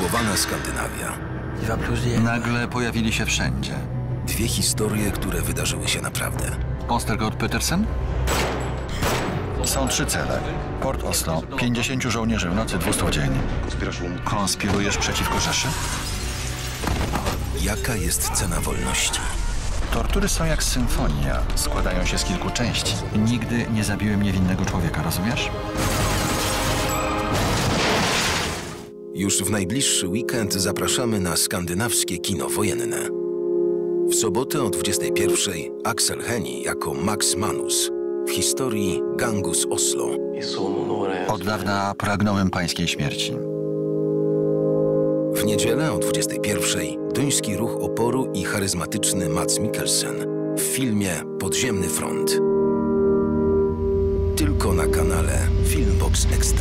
skorumpowana Skandynawia. Nagle pojawili się wszędzie. Dwie historie, które wydarzyły się naprawdę. Ostergott Petersen? Są trzy cele. Port Oslo, 50 żołnierzy w nocy, 200 w dzień. Konspirujesz przeciwko Rzeszy? Jaka jest cena wolności? Tortury są jak symfonia. Składają się z kilku części. Nigdy nie zabiłem niewinnego człowieka, rozumiesz? Już w najbliższy weekend zapraszamy na skandynawskie kino wojenne. W sobotę o 21 Axel Henny jako Max Manus w historii gangu z Oslo. Od dawna pragnąłem pańskiej śmierci. W niedzielę o 21 duński ruch oporu i charyzmatyczny Mats Mikkelsen w filmie Podziemny Front. Tylko na kanale Filmbox Extra.